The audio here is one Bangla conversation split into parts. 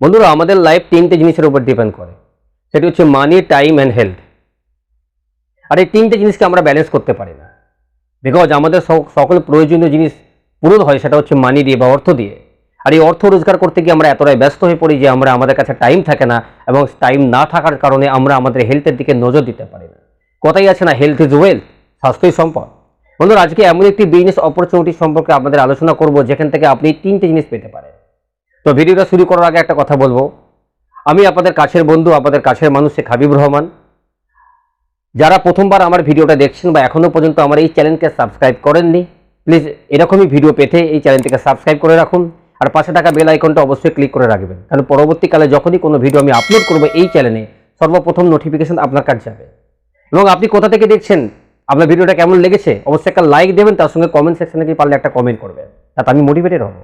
বন্ধুরা, আমাদের লাইফ তিনটে জিনিসের উপর ডিপেন্ড করে। সেটি হচ্ছে মানি টাইম অ্যান্ড হেলথ আর এই তিনটে জিনিসকে আমরা ব্যালেন্স করতে পারি না। বিকজ আমাদের সকল প্রয়োজনীয় জিনিস পূরণ হয়, সেটা হচ্ছে মানি দিয়ে বা অর্থ দিয়ে। আর এই অর্থ রোজগার করতে গিয়ে আমরা এতটাই ব্যস্ত হয়ে পড়ি যে আমরা আমাদের কাছে টাইম থাকে না এবং টাইম না থাকার কারণে আমরা আমাদের হেলথের দিকে নজর দিতে পারি না। কথাই আছে না হেলথ ইজ ওয়েলথ স্বাস্থ্যই সম্পদ। বন্ধুরা, আজকে এমন একটি বিজনেস অপরচুনিটি সম্পর্কে আমাদের আলোচনা করব, যেখান থেকে আপনি তিনটে জিনিস পেতে পারেন। তো ভিডিওটা শুরু করার আগে একটা কথা বলব। আমি আপনাদের কাছের বন্ধু, আপনাদের কাছের মানুষ শেখ হাবিব রহমান। যারা প্রথমবার আমার ভিডিওটা দেখছেন বা এখনও পর্যন্ত আমার এই চ্যানেলকে সাবস্ক্রাইব করেননি, প্লিজ এরকমই ভিডিও পেতে এই চ্যানেলটিকে সাবস্ক্রাইব করে রাখুন আর পাশে থাকা বেল আইকনটা অবশ্যই ক্লিক করে রাখবেন। কারণ পরবর্তীকালে যখনই কোনো ভিডিও আমি আপলোড করব এই চ্যানেলে সর্বপ্রথম নোটিফিকেশন আপনার কাছে যাবে। এবং আপনি কোথা থেকে দেখছেন, আপনার ভিডিওটা কেমন লেগেছে, অবশ্যই একটা লাইক দেবেন, তার সঙ্গে কমেন্ট সেকশনে কি পারলে একটা কমেন্ট করবেন। তাতে আমি মোটিভেটেড হব।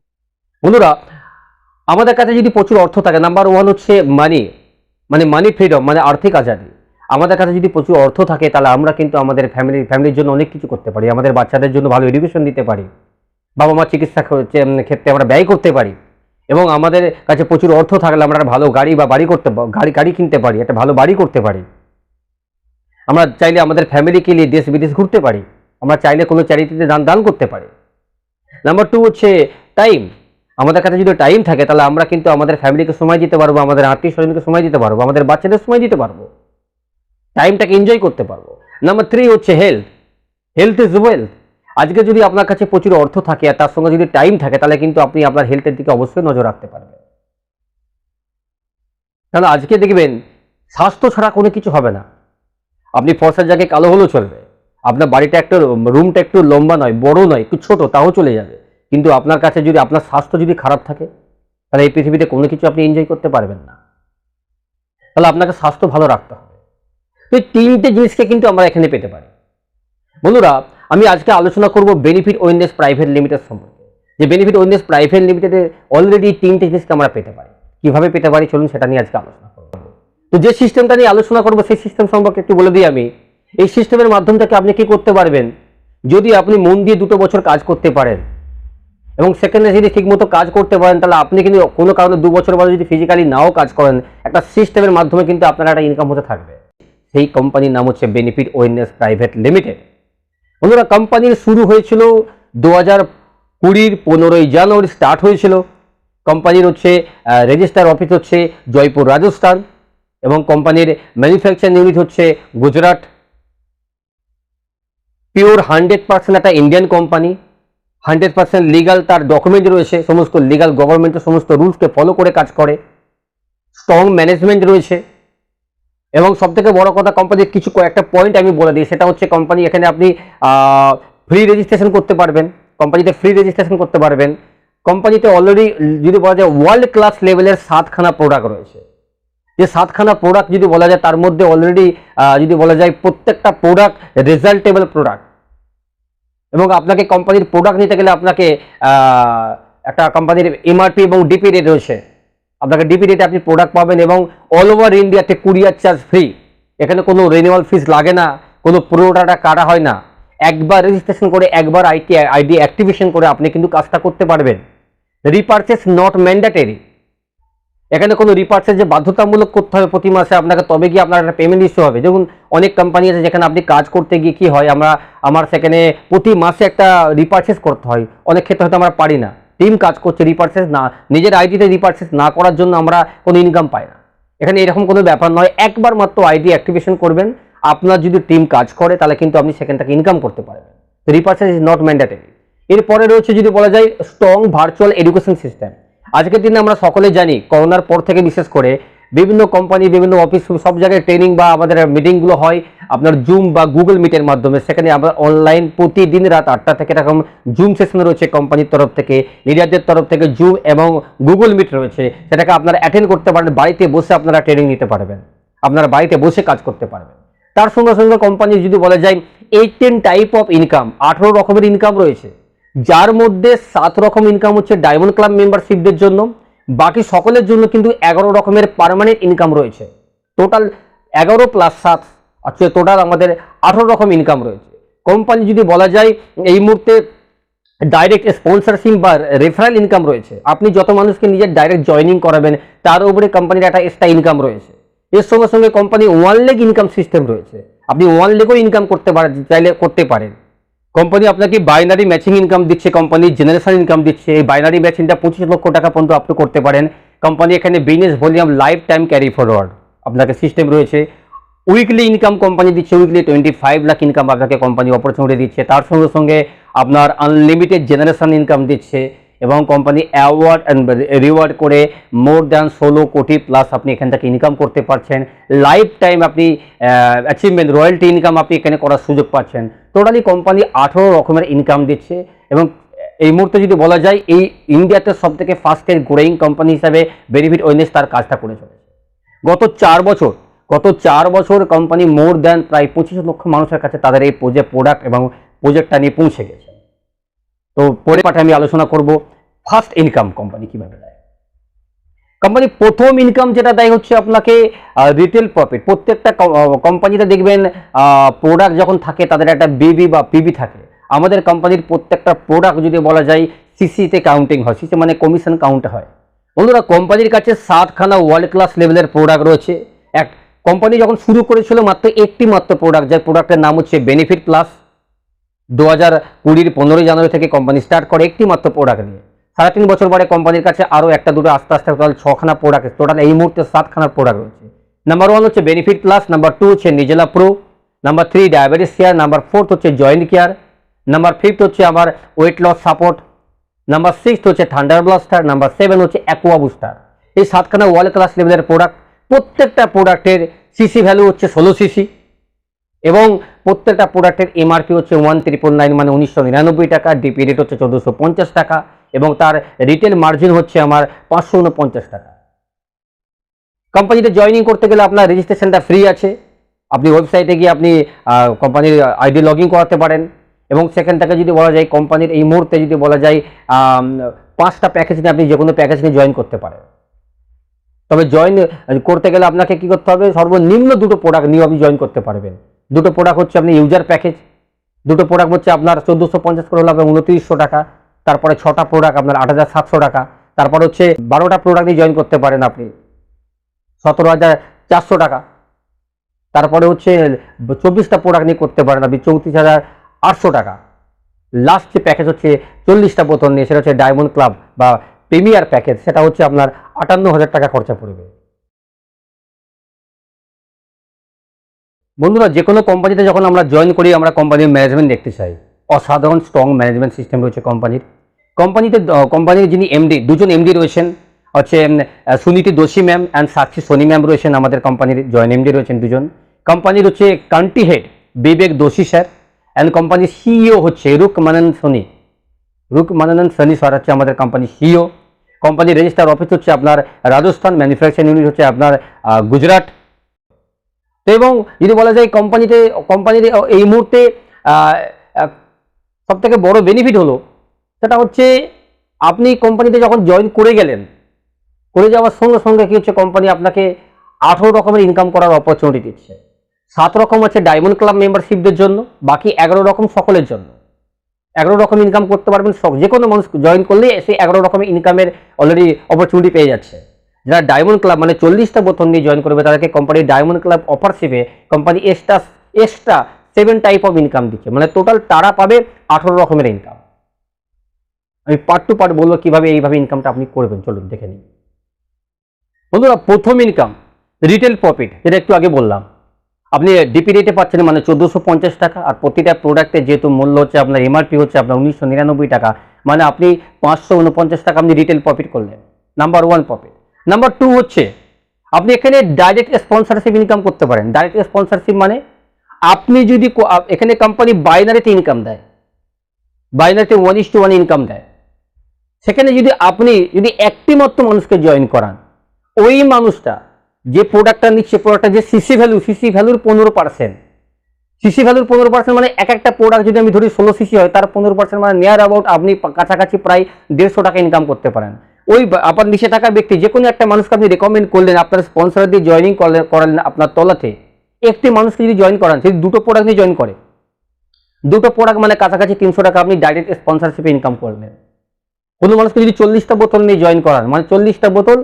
বন্ধুরা আমাদের কাছে যদি প্রচুর অর্থ থাকে নাম্বার ওয়ান হচ্ছে মানি মানে মানি ফ্রিডম মানে আর্থিক আজাদি। আমাদের কাছে যদি প্রচুর অর্থ থাকে, তাহলে আমরা কিন্তু আমাদের ফ্যামিলি ফ্যামিলির জন্য অনেক কিছু করতে পারি, আমাদের বাচ্চাদের জন্য ভালো এডুকেশন দিতে পারি বাবা মার চিকিৎসা ক্ষেত্রে আমরা ব্যয় করতে পারি, এবং আমাদের কাছে প্রচুর অর্থ থাকলে আমরা একটা ভালো গাড়ি বা বাড়ি করতে গাড়ি গাড়ি কিনতে পারি, একটা ভালো বাড়ি করতে পারি। আমরা চাইলে আমাদের ফ্যামিলিকে নিয়ে দেশ বিদেশ ঘুরতে পারি, আমরা চাইলে কোনো চ্যারিটিতে দান দান করতে পারি। নাম্বার টু হচ্ছে টাইম আমাদের কাছে যদি টাইম থাকে, তাহলে আমরা কিন্তু আমাদের ফ্যামিলিকে সময় দিতে পারব, আমাদের আত্মীয় স্বজনকে সময় দিতে পারব, আমাদের বাচ্চাদের সময় দিতে পারব। টাইমটাকে এনজয় করতে পারব। নাম্বার থ্রি হচ্ছে হেলথ হেলথ ইজ ওয়েলথ আজকে যদি আপনার কাছে প্রচুর অর্থ থাকে আর তার সঙ্গে যদি টাইম থাকে, তাহলে কিন্তু আপনি আপনার হেলথের দিকে অবশ্যই নজর রাখতে পারবেন। তাহলে আজকে দেখবেন, স্বাস্থ্য ছাড়া কোনো কিছু হবে না। আপনি ফর্সার জায়গায় কালো হলেও চলবে। আপনার বাড়িটা একটু, রুমটা একটু লম্বা নয়, বড় নয়, একটু ছোট, তাও চলে যাবে। কিন্তু আপনার কাছে যদি আপনার স্বাস্থ্য যদি খারাপ থাকে, তাহলে এই পৃথিবীতে কোনো কিছু আপনি এনজয় করতে পারবেন না। তাহলে আপনাকে স্বাস্থ্য ভালো রাখতে হবে। তো এই তিনটে জিনিসকে কিন্তু আমরা এখানে পেতে পারি। বন্ধুরা, আমি আজকে আলোচনা করব বেনিফিট ওয়েলনেস প্রাইভেট লিমিটেড সম্পর্কে। যে বেনিফিট ওয়েলনেস প্রাইভেট লিমিটেডে অলরেডি তিনটে জিনিসকে আমরা পেতে পারি। কীভাবে পেতে পারি? চলুন সেটা নিয়ে আজকে আলোচনা করব। তো যে সিস্টেমটা নিয়ে আলোচনা করব, সেই সিস্টেম সম্পর্কে একটু বলে দিই আমি। এই সিস্টেমের মাধ্যম থেকে আপনি কি করতে পারবেন? যদি আপনি মন দিয়ে দুটো বছর কাজ করতে পারেন এবং সেখানে যদি ঠিকমতো কাজ করতে পারেন, তাহলে আপনি কিন্তু কোনো কারণে দু বছর বাদে যদি ফিজিক্যালি নাও কাজ করেন, একটা সিস্টেমের মাধ্যমে কিন্তু আপনার একটা ইনকাম হতে থাকবে। সেই কোম্পানির নাম হচ্ছে বেনিফিট ওয়েলনেস প্রাইভেট লিমিটেড বন্ধুরা কোম্পানির শুরু হয়েছিল দু হাজার কুড়ির পনেরোই জানুয়ারি স্টার্ট হয়েছিল। কোম্পানির হচ্ছে রেজিস্টার অফিস হচ্ছে জয়পুর, রাজস্থান। এবং কোম্পানির ম্যানুফ্যাকচারিং ইউনিট হচ্ছে গুজরাট। পিওর হান্ড্রেড পার্সেন্ট একটা Indian company hundred percent legal তার ডকুমেন্ট রয়েছে, সমস্ত লিগাল গভর্নমেন্টের সমস্ত রুলসকে ফলো করে কাজ করে। স্ট্রং ম্যানেজমেন্ট রয়েছে। এবং সব থেকে বড় কথা কোম্পানির কিছু কয়েকটা পয়েন্ট আমি বলে দিই, সেটা হচ্ছে কোম্পানি এখানে আপনি ফ্রি রেজিস্ট্রেশন করতে পারবেন। কোম্পানিতে ফ্রি রেজিস্ট্রেশন করতে পারবেন। কোম্পানিতে অলরেডি যদি বলা যায় ওয়ার্ল্ড ক্লাস লেভেলের সাতখানা প্রোডাক্ট রয়েছে। যে সাতখানা প্রোডাক্ট যদি বলা যায়, তার মধ্যে অলরেডি যদি বলা যায় প্রত্যেকটা প্রোডাক্ট রেজাল্টেবল প্রোডাক্ট আপনাকে কোম্পানির প্রোডাক্ট নিতে গেলে আপনাকে একটা কোম্পানির এমআরপি এবং ডিপি রেট রয়েছে। আপনাকে ডিপি রেটে আপনি প্রোডাক্ট পাবেন এবং অল ওভার ইন্ডিয়াতে কুরিয়ার চার্জ ফ্রি এখানে কোনো রিনিউয়াল ফিস লাগে না, কোনো পুরোটাটা কাটা হয় না। একবার রেজিস্ট্রেশন করে, একবার আইটি আইডি অ্যাক্টিভেশন করে আপনি কিন্তু কাজটা করতে পারবেন। রিপারচেস নট ম্যান্ডেটারি এখানে কোনো রিপার্সেস যে বাধ্যতামূলক করতে হবে প্রতি মাসে আপনাকে, তবে গিয়ে আপনার একটা পেমেন্ট ইস্যু হবে। দেখুন, অনেক কোম্পানি আছে যেখানে আপনি কাজ করতে গিয়ে কী হয়, আমরা, আমার সেখানে প্রতি মাসে একটা রিপার্সেস করতে হয়। অনেক ক্ষেত্রে হয়তো আমরা পারি না। টিম কাজ করছে রিপার্সেস না, নিজের আইডিতে রিপার্সেস না করার জন্য আমরা কোনো ইনকাম পাই না। এখানে এরকম কোনো ব্যাপার নয়। একবার মাত্র আইডি অ্যাক্টিভেশন করবেন। আপনার যদি টিম কাজ করে, তাহলে কিন্তু আপনি সেখান থেকে ইনকাম করতে পারবেন। রিপার্সেস ইজ নট ম্যান্ডেটরি এরপরে রয়েছে যদি বলা যায় স্ট্রং ভার্চুয়াল এডুকেশন সিস্টেম আজকের দিনে আমরা সকলে জানি, করোনার পর থেকে বিশেষ করে বিভিন্ন কোম্পানি বিভিন্ন অফিস সব জায়গায় ট্রেনিং বা আমাদের মিটিংগুলো হয় আপনার জুম বা গুগল মিটের মাধ্যমে। সেখানে আমরা অনলাইন প্রতিদিন রাত আটটা থেকে এরকম জুম সেশন রয়েছে কোম্পানির তরফ থেকে লিডারদের তরফ থেকে জুম এবং গুগল মিট রয়েছে। সেটাকে আপনারা অ্যাটেন্ড করতে পারেন, বাড়িতে বসে আপনারা ট্রেনিং নিতে পারবেন। আপনারা বাড়িতে বসে কাজ করতে পারবেন। তার সঙ্গে সঙ্গে কোম্পানি যদি বলা যায় এইটিন টাইপ অফ ইনকাম আঠেরো রকমের ইনকাম রয়েছে। যার মধ্যে সাত রকম ইনকাম হচ্ছে ডায়মন্ড ক্লাব মেম্বারশিপদের জন্য। বাকি সকলের জন্য কিন্তু এগারো রকমের পার্মানেন্ট ইনকাম রয়েছে। টোটাল এগারো প্লাস সাত আচ্ছা টোটাল আমাদের আঠেরো রকম ইনকাম রয়েছে। কোম্পানি যদি বলা যায়, এই মুহূর্তে ডাইরেক্ট স্পন্সরশিপ বা রেফারেল ইনকাম রয়েছে। আপনি যত মানুষকে নিজের ডাইরেক্ট জয়েনিং করাবেন, তার উপরে কোম্পানির একটা এক্সট্রা ইনকাম রয়েছে। এর সঙ্গে সঙ্গে company one leg income system রয়েছে। আপনি ওয়ান লেগও ইনকাম করতে পারেন চাইলে করতে পারেন। কোম্পানি আপনাকে বাইনারি ম্যাচিং ইনকাম দিচ্ছে কোম্পানি জেনারেশন ইনকাম দিচ্ছে। এই বাইনারি ম্যাচিংটা পঁচিশ লক্ষ টাকা পর্যন্ত আপনি করতে পারেন। কোম্পানি এখানে business volume life time carry forward আপনাকে সিস্টেম রয়েছে। উইকলি ইনকাম কোম্পানি দিচ্ছে weekly twenty five lakh income আপনাকে কোম্পানি অপরচুনিটি দিচ্ছে। তার সঙ্গে সঙ্গে আপনার আনলিমিটেড জেনারেশন ইনকাম দিচ্ছে। এবং কোম্পানি অ্যাওয়ার্ড অ্যান্ড রিওয়ার্ড করে মোর দ্যান ষোলো কোটি প্লাস আপনি এখান থেকে ইনকাম করতে পারছেন। লাইফ টাইম আপনি অ্যাচিভমেন্ট রয়্যালটি ইনকাম আপনি এখানে করার সুযোগ পাচ্ছেন। টোটালি কোম্পানি আঠেরো রকমের ইনকাম দিচ্ছে এবং এই মুহূর্তে যদি বলা যায়, এই ইন্ডিয়াতে সব থেকে ফাস্টেস্ট গ্রোয়িং কোম্পানি হিসাবে বেনিফিট ওয়েনেস তার কাজটা করে চলেছে। গত চার বছর, গত চার বছর কোম্পানি মোর দ্যান প্রায় পঁচিশ লক্ষ মানুষের কাছে তাদের এই প্রজেক্ট প্রোডাক্ট এবং প্রজেক্টটা নিয়ে পৌঁছে গেছে। তো পরে পাঠে আমি আলোচনা করব ফার্স্ট ইনকাম কোম্পানি কীভাবে দেয়। কোম্পানি প্রথম ইনকাম যেটা দেয় হচ্ছে আপনাকে রিটেল প্রফিট প্রত্যেকটা কোম্পানিতে দেখবেন প্রোডাক্ট যখন থাকে তাদের একটা বিবি বা পিবি থাকে। আমাদের কোম্পানির প্রত্যেকটা প্রোডাক্ট যদি বলা যায় সিসিতে কাউন্টিং হয়। সিসি মানে কমিশন কাউন্ট হয়। বন্ধুরা কোম্পানির কাছে সাতখানা ওয়ার্ল্ড ক্লাস লেভেলের প্রোডাক্ট রয়েছে। এক কোম্পানি যখন শুরু করেছিল মাত্র একটি মাত্র প্রোডাক্ট যার প্রোডাক্টের নাম হচ্ছে বেনিফিট প্লাস দু হাজার কুড়ির পনেরোই জানুয়ারি থেকে কোম্পানি স্টার্ট করে একটি মাত্র প্রোডাক্ট নিয়ে। সাড়ে তিন বছর পরে কোম্পানির কাছে আরও একটা, দুটো, আস্তে আস্তে টোটাল ছখানা প্রোডাক্ট টোটাল এই মুহূর্তে সাতখানা প্রোডাক্ট রয়েছে। নাম্বার ওয়ান হচ্ছে বেনিফিট প্লাস নাম্বার টু হচ্ছে নিজেলা pro number three diabetes care number fourth হচ্ছে জয়েন্ট কেয়ার নাম্বার ফিফথ হচ্ছে আমার weight loss support number six হচ্ছে থান্ডার ব্লাস্টার নাম্বার সেভেন হচ্ছে অ্যাকোয়া বুস্টার এই সাতখানা ওয়ার্ল্ড ক্লাস লেভেলের প্রোডাক্ট প্রত্যেকটা প্রোডাক্টের সিসি ভ্যালু হচ্ছে ষোলো সিসি এবং প্রত্যেকটা প্রোডাক্টের এমআরপি হচ্ছে ওয়ান ত্রিপল নাইন মানে উনিশশো নিরানব্বই টাকা ডিপি রেট হচ্ছে চোদ্দোশো পঞ্চাশ টাকা এবং তার রিটেল মার্জিন হচ্ছে আমার পাঁচশো উনপঞ্চাশ টাকা। কোম্পানিতে জয়েনিং করতে গেলে আপনার রেজিস্ট্রেশনটা ফ্রি আছে। আপনি ওয়েবসাইটে গিয়ে আপনি কোম্পানির আইডি লগ ইন করাতে পারেন এবং সেখান থেকে যদি বলা যায় কোম্পানির এই মুহূর্তে যদি বলা যায় পাঁচটা প্যাকেজ নিয়ে আপনি যে কোনো প্যাকেজ নিয়ে জয়েন করতে পারেন। তবে জয়েন করতে গেলে আপনাকে কি করতে হবে? সর্বনিম্ন দুটো প্রোডাক্ট নিয়ে আপনি জয়েন করতে পারবেন। দুটো প্রোডাক্ট হচ্ছে আপনি ইউজার প্যাকেজ দুটো প্রোডাক্ট হচ্ছে আপনার চোদ্দোশো পঞ্চাশ করে হলে আপনার উনত্রিশশো টাকা, তারপরে ছটা প্রোডাক্ট আপনার আট হাজার সাতশো টাকা, তারপর হচ্ছে বারোটা প্রোডাক্ট নিয়ে জয়েন করতে পারেন আপনি, সতেরো হাজার চারশো টাকা, তারপরে হচ্ছে চব্বিশটা প্রোডাক্ট নিয়ে করতে পারেন আপনি চৌত্রিশ হাজার আটশো টাকা। লাস্ট যে প্যাকেজ হচ্ছে চল্লিশটা বোতল নিয়ে, সেটা হচ্ছে ডায়মন্ড ক্লাব বা প্রিমিয়ার প্যাকেজ সেটা হচ্ছে আপনার আটান্ন হাজার টাকা খরচা পড়বে। বন্ধুরা যে কোনো কোম্পানিতে যখন আমরা জয়েন করি, আমরা কোম্পানির ম্যানেজমেন্ট দেখতে চাই। অসাধারণ স্ট্রং ম্যানেজমেন্ট সিস্টেম রয়েছে কোম্পানির কোম্পানিতে কোম্পানির যিনি এমডি দুজন এমডি রয়েছেন। হচ্ছে Suniti Doshi ma'am and Sakshi Soni ma'am রয়েছেন আমাদের কোম্পানির জয়েন এমডি রয়েছেন দুজন। কোম্পানির হচ্ছে কান্ট্রি হেড বিবেক দোষী স্যার অ্যান্ড কোম্পানির সিইও হচ্ছে রুক মানন সোনি। রুক মানন সোনি স্যার হচ্ছে আমাদের কোম্পানির সিইও কোম্পানির রেজিস্টার অফিস হচ্ছে আপনার রাজস্থান ম্যানুফ্যাকচারিং ইউনিট হচ্ছে আপনার গুজরাট। তো এবং যদি বলা যায় কোম্পানিতে কোম্পানির এই মুহূর্তে সব থেকে বড় বেনিফিট হলো, সেটা হচ্ছে আপনি কোম্পানিতে যখন জয়েন করে গেলেন, করে যাওয়ার সঙ্গে সঙ্গে কী হচ্ছে কোম্পানি আপনাকে আঠেরো রকমের ইনকাম করার অপরচুনিটি দিচ্ছে। সাত রকম আছে ডায়মন্ড ক্লাব মেম্বারশিপদের জন্য, বাকি এগারো রকম সকলের জন্য। এগারো রকম ইনকাম করতে পারবেন সব যে কোনো মানুষ জয়েন করলেই সেই এগারো রকমের ইনকামের অলরেডি অপরচুনিটি পেয়ে যাচ্ছে। যারা ডায়মন্ড ক্লাব মানে চল্লিশটা বোতল নিয়ে জয়েন করবে, তাদেরকে company diamond club অফারশিপে company extra extra seven type of income দিচ্ছে। মানে টোটাল তারা পাবে আঠেরো রকমের ইনকাম আমি পার্ট টু পার্ট বলব কীভাবে এইভাবে ইনকামটা আপনি করবেন, চলুন দেখে নিন বন্ধুরা, প্রথম ইনকাম রিটেল প্রফিট যেটা একটু আগে বললাম। আপনি ডিপি রেটে পাচ্ছেন মানে চোদ্দোশো পঞ্চাশ টাকা, আর প্রতিটা প্রোডাক্টের যেহেতু মূল্য হচ্ছে আপনার এমআরপি হচ্ছে আপনার উনিশশো নিরানব্বই টাকা মানে আপনি পাঁচশো উনপঞ্চাশ টাকা আপনি রিটেল প্রফিট করলেন। Number one profit number two হচ্ছে, আপনি এখানে ডাইরেক্ট স্পন্সরশিপ ইনকাম করতে পারেন। ডাইরেক্ট স্পন্সরশিপ মানে আপনি যদি এখানে কোম্পানি বাইনারিতে ইনকাম দেয়। বাইনারিতে one is two one income দেয়। সেখানে যদি আপনি, যদি একটি মাত্র মানুষকে জয়েন করান, ওই মানুষটা যে প্রোডাক্টটা নিচ্ছে প্রোডাক্টটা যে সিসি ভ্যালু সিসি ভ্যালুর পনেরো পার্সেন্ট সিসি ভ্যালুর পনেরো পার্সেন্ট মানে এক একটা প্রোডাক্ট যদি আমি ধরি ষোলো সিসি হয়, তার পনেরো পার্সেন্ট মানে নিয়ার অ্যাবাউট আপনি কাছাকাছি প্রায় দেড়শো টাকা ইনকাম করতে পারেন। ওই আপনার নিচে থাকা ব্যক্তি, যে কোনো একটা মানুষকে আপনি রেকমেন্ড করলেন, আপনার স্পন্সর দিয়ে জয়েনিং করলেন আপনার তলাতে, একটি মানুষকে যদি জয়েন করান সেই দুটো প্রোডাক্ট নিয়ে জয়েন করে। দুটো প্রোডাক্ট মানে কাছাকাছি তিনশো টাকা আপনি ডাইরেক্ট স্পন্সরশিপে ইনকাম করলেন কোনো মানুষকে যদি চল্লিশটা বোতল নিয়ে জয়েন করান মানে চল্লিশটা বোতল,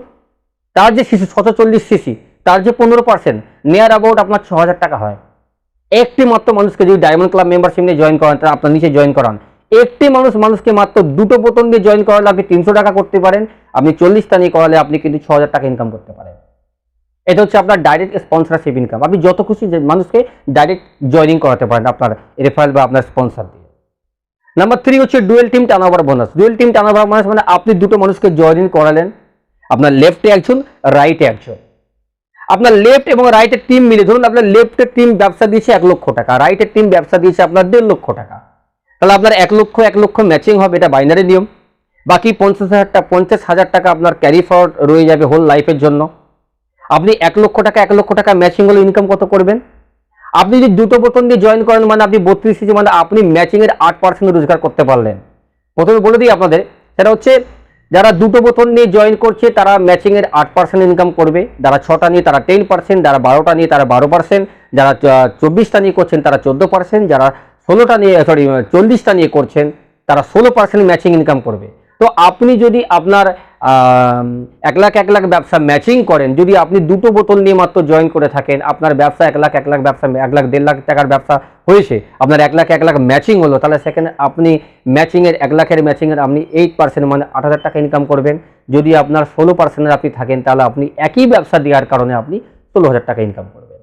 তার যে শিশু শত চল্লিশ সিসি তার যে পনেরো পার্সেন্ট নেয়ার অ্যাবাউট আপনার ছ হাজার টাকা হয়। একটি মাত্র মানুষকে যদি ডায়মন্ড ক্লাব মেম্বারশিপ নিয়ে জয়েন করান তারা আপনার নিচে জয়েন করান। একটি মানুষ মানুষকে মাত্র দুটো বোতল দিয়ে জয়েন করালে আপনি তিনশো টাকা করতে পারেন। আপনি চল্লিশটা নিয়ে করালে আপনি কিন্তু ছ হাজার টাকা ইনকাম করতে পারেন। এটা হচ্ছে আপনার ডাইরেক্ট স্পন্সরশিপ ইনকাম আপনি যত খুশি মানুষকে ডাইরেক্ট জয়েনিং করাতে পারেন আপনার রেফারেল বা আপনার স্পন্সর দিয়ে। নাম্বার থ্রি হচ্ছে dual team turnover bonus dual team turnover bonus মানে আপনি দুটো মানুষকে জয়েনিং করালেন। আপনার লেফটে একজন রাইটে একজন। আপনার লেফট এবং রাইটের টিম মিলে, ধরুন আপনার লেফটের টিম ব্যবসা দিয়েছে এক লক্ষ টাকা রাইটের টিম ব্যবসা দিয়েছে আপনার দেড় লক্ষ টাকা। তাহলে আপনার এক লক্ষ এক লক্ষ ম্যাচিং হবে, এটা বাইনারি নিয়ম। বাকি পঞ্চাশ হাজার টাকা পঞ্চাশ হাজার টাকা আপনার ক্যারি ফরওয়ার্ড রয়ে যাবে হোল লাইফের জন্য। আপনি এক লক্ষ টাকা, এক লক্ষ টাকা ম্যাচিং হলে ইনকাম কত করবেন? আপনি যদি দুটো বোতন দিয়ে জয়েন করেন মানে আপনি বত্রিশ কেজি মানে আপনি ম্যাচিংয়ের আট পার্সেন্ট রোজগার করতে পারলেন। প্রথমে বলে দিই আপনাদের, সেটা হচ্ছে যারা দুটো বোতল নিয়ে জয়েন করছে, তারা ম্যাচিংয়ের আট পার্সেন্ট ইনকাম করবে। যারা ছটা নিয়ে, তারা টেন পার্সেন্ট যারা বারোটা নিয়ে, তারা বারো পার্সেন্ট যারা চব্বিশটা নিয়ে করছেন, তারা চোদ্দ পার্সেন্ট যারা ষোলোটা নিয়ে সরি চল্লিশটা নিয়ে করছেন, তারা ষোলো পার্সেন্ট ম্যাচিং ইনকাম করবে। তো আপনি যদি আপনার এক লাখ এক লাখ ব্যবসা ম্যাচিং করেন, যদি আপনি দুটো বোতল নিয়ে মাত্র জয়েন করে থাকেন, আপনার ব্যবসা এক লাখ এক লাখ ব্যবসা, এক লাখ, দেড় লাখ টাকার ব্যবসা হয়েছে, আপনার এক লাখ এক লাখ ম্যাচিং হলো, তাহলে সেখানে আপনি ম্যাচিংয়ের এক লাখের ম্যাচিংয়ের আপনি এইট পার্সেন্ট মানে আট হাজার টাকা ইনকাম করবেন। যদি আপনার ষোলো পার্সেন্টের আপনি থাকেন, তাহলে আপনি একই ব্যবসা দেওয়ার কারণে আপনি ষোলো হাজার টাকা ইনকাম করবেন।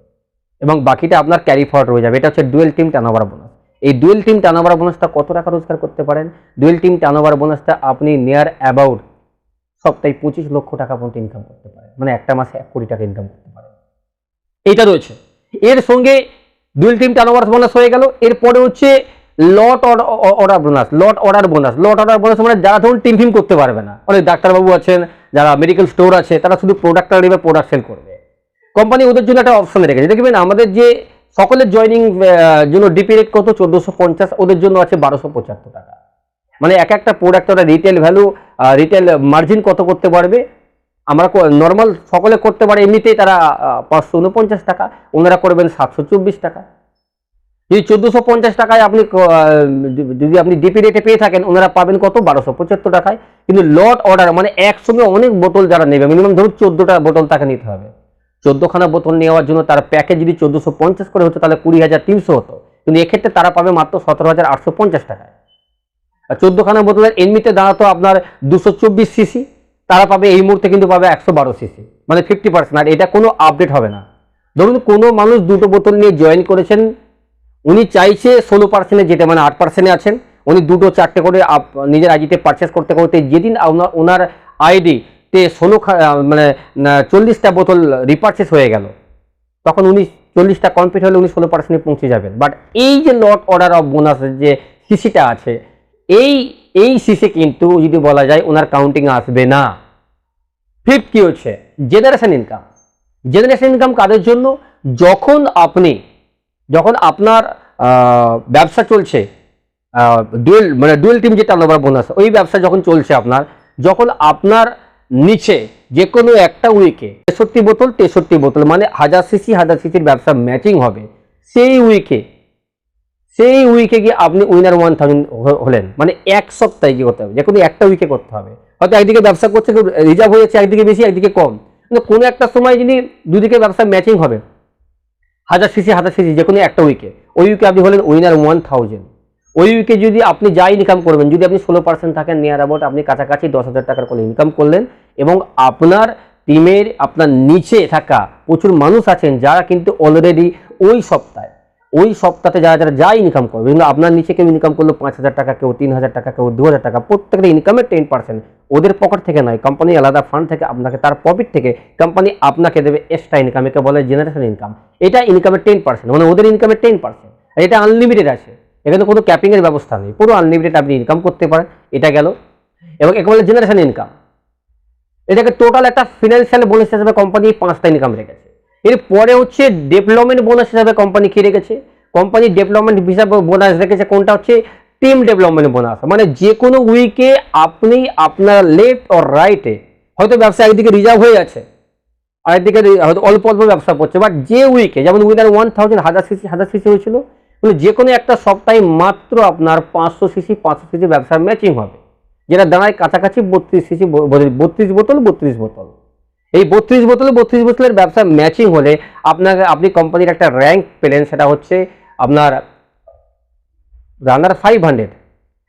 এবং বাকিটা আপনার ক্যারি ফরওয়ার্ড রয়ে যাবে। এটা হচ্ছে ডুয়েল টিম টার্নওভার বোনাস এই ডুয়েল টিম টার্নওভার বোনাসটা কত টাকা রোজগার করতে পারেন? ডুয়েল টিম টার্নওভার বোনাসটা আপনি নিয়ার অ্যাবাউট সপ্তাহে পঁচিশ লক্ষ টাকা পর্যন্ত ইনকাম করতে পারেন। মানে একটা মাসে এক কোটি টাকা ইনকাম করতে পারেন। এইটা রয়েছে। এর সঙ্গে ডুয়েল টিম টার্নওভার বোনাস হয়ে গেল। এরপরে হচ্ছে lot order bonus lot order bonus lot order bonus মানে যারা ধরুন টিম ফিম করতে পারবে না। অনেক ডাক্তারবাবু আছেন, যারা মেডিকেল স্টোর আছে, তারা শুধু প্রোডাক্টটা নেবে প্রোডাক্ট সেল করবে। কোম্পানি ওদের জন্য একটা অপশন রেখেছে। দেখবেন আমাদের যে সকলের জয়নিং জন্য ডিপি রেট কত? চোদ্দোশো পঞ্চাশ, ওদের জন্য আছে বারোশো পঁচাত্তর টাকা। মানে এক একটা প্রোডাক্ট ওরা রিটেল ভ্যালু রিটেল মার্জিন কত করতে পারবে? আমরা নর্মাল সকলে করতে পারে, এমনিতেই তারা পাঁচশো উনপঞ্চাশ টাকা, ওনারা করবেন সাতশো চব্বিশ টাকা। যদি চোদ্দোশো পঞ্চাশ টাকায় আপনি যদি আপনি ডিপি রেটে পেয়ে থাকেন, ওনারা পাবেন কত? বারোশো পঁচাত্তর টাকায়। কিন্তু লট অর্ডার মানে একসঙ্গে অনেক বোতল যারা নেবে মিনিমাম ধরুন চোদ্দোটা বোতল তাকে নিতে হবে। চোদ্দোখানা বোতল নেওয়ার জন্য তার প্যাকেজ যদি চোদ্দোশো পঞ্চাশ করে হতো, তাহলে কুড়ি হাজার তিনশো হতো। কিন্তু এক্ষেত্রে তারা পাবে মাত্র সতেরো হাজার আটশো পঞ্চাশ টাকায়। আর চোদ্দোখানা বোতলের এমনিতে দাঁড়াতো আপনার দুশো চব্বিশ সিসি, তারা পাবে এই মুহূর্তে কিন্তু পাবে একশো বারো সিসি মানে ফিফটি পার্সেন্ট। আর এটা কোনো আপডেট হবে না। ধরুন কোনো মানুষ দুটো বোতল নিয়ে জয়েন করেছেন, উনি চাইছে ষোলো পার্সেন্টে যেতে মানে আট পার্সেন্টে আছেন, উনি দুটো চারটে করে নিজের আইডিতে পারচেস করতে করতে যেদিন ওনার আইডি তে ষোলো মানে চল্লিশটা বোতল রিপারচেস হয়ে গেল। তখন উনি চল্লিশটা কমপ্লিট হলে উনি ষোলো পার্সেন্টে পৌঁছে যাবেন। বাট এই যে লট অর্ডার অফ বোনাসের যে সিসিটা আছে, এই এই সিসি কিন্তু যদি বলা যায় ওনার কাউন্টিং আসবে না। ফিফথ কি হচ্ছে? জেনারেশন ইনকাম জেনারেশন ইনকাম কাদের জন্য? যখন আপনি, যখন আপনার ব্যবসা চলছে ডুয়েল মানে ডুয়েল টিম যে টার্নওভার বোনাস ওই ব্যবসা যখন চলছে আপনার, যখন আপনার নিচে যে কোনো একটা উইকে তেষট্টি বোতল তেষট্টি বোতল মানে হাজার সিসি হাজার সিসির ব্যবসা ম্যাচিং হবে। সেই উইকে সেই উইকে গিয়ে আপনি উইনার ওয়ান থাউজেন্ড হলেন। মানে এক সপ্তাহে কি করতে হবে। যে কোনো একটা উইকে করতে হবে। হয়তো একদিকে ব্যবসা করছে রিজার্ভ হয়ে যাচ্ছে, একদিকে বেশি, একদিকে কম। কিন্তু কোনো একটা সময় যিনি দুদিকে ব্যবসা ম্যাচিং হবে, হাজার সিসি হাজার সিসি যে কোনো একটা উইকে ওই উইকে আপনি হলেন উইনার ওয়ান থাউজেন্ড ওই উইকে যদি আপনি যা ইনকাম করবেন, যদি আপনি ষোলো পার্সেন্ট থাকেন নিয়ার অ্যাবাউট আপনি কাছাকাছি দশ হাজার টাকার করে ইনকাম করলেন এবং আপনার টিমের আপনার নিচে থাকা প্রচুর মানুষ আছেন যারা কিন্তু অলরেডি ওই সপ্তাহে ওই সপ্তাহে যারা যারা যা ইনকাম করবে কিন্তু আপনার নিচে কেউ ইনকাম করল পাঁচ হাজার টাকা, কেউ তিন হাজার টাকা, কেউ দু হাজার টাকা, প্রত্যেকটা ইনকামের টেন পার্সেন্ট ওদের পকেট থেকে নয় কোম্পানি আলাদা ফান্ড থেকে আপনাকে তার প্রফিট থেকে কোম্পানি আপনাকে দেবে এক্সট্রা ইনকাম একে বলে জেনারেশন ইনকাম এটা ইনকামের টেন পার্সেন্ট মানে ওদের ইনকামের টেন পার্সেন্ট এটা আনলিমিটেড আছে। এখানে কোনো ক্যাপিংয়ের ব্যবস্থা নেই। পুরো আনলিমিটেড আপনি ইনকাম করতে পারেন। এটা গেল। এবং একে বলে জেনারেশন ইনকাম এটাকে টোটাল একটা ফিনান্সিয়াল বোনাস হিসাবে কোম্পানি পাঁচটা ইনকাম রেখেছে। এরপরে হচ্ছে ডেভেলপমেন্ট বোনাস হিসাবে কোম্পানি কি রেখেছে? কোম্পানি ডেভেলপমেন্ট হিসাবে বোনাস রেখেছে কোনটা হচ্ছে? টিম ডেভেলপমেন্ট বোনাস মানে যে কোনো উইকে আপনি আপনার লেফট ও রাইটে হয়তো ব্যবসা একদিকে রিজার্ভ হয়ে আছে আরেকদিকে হয়তো অল্প অল্প ব্যবসা করছে। বাট যে উইকে যেমন উইনার ওয়ান থাউজেন্ড হাজার সিসি হাজার সিসি হয়েছিল মানে যে কোনো একটা সপ্তাহে মাত্র আপনার পাঁচশো সিসি পাঁচশো সিসি ব্যবসার ম্যাচিং হবে। যেটা দাঁড়ায় কাছাকাছি বত্রিশ সিসি বত্রিশ বোতল বত্রিশ বোতল। এই বত্রিশ বোতল, বত্রিশ বোতলের ব্যবসা ম্যাচিং হলে আপনাকে, আপনি কোম্পানির একটা র্যাঙ্ক পেলেন, সেটা হচ্ছে আপনার রানার ফাইভ হান্ড্রেড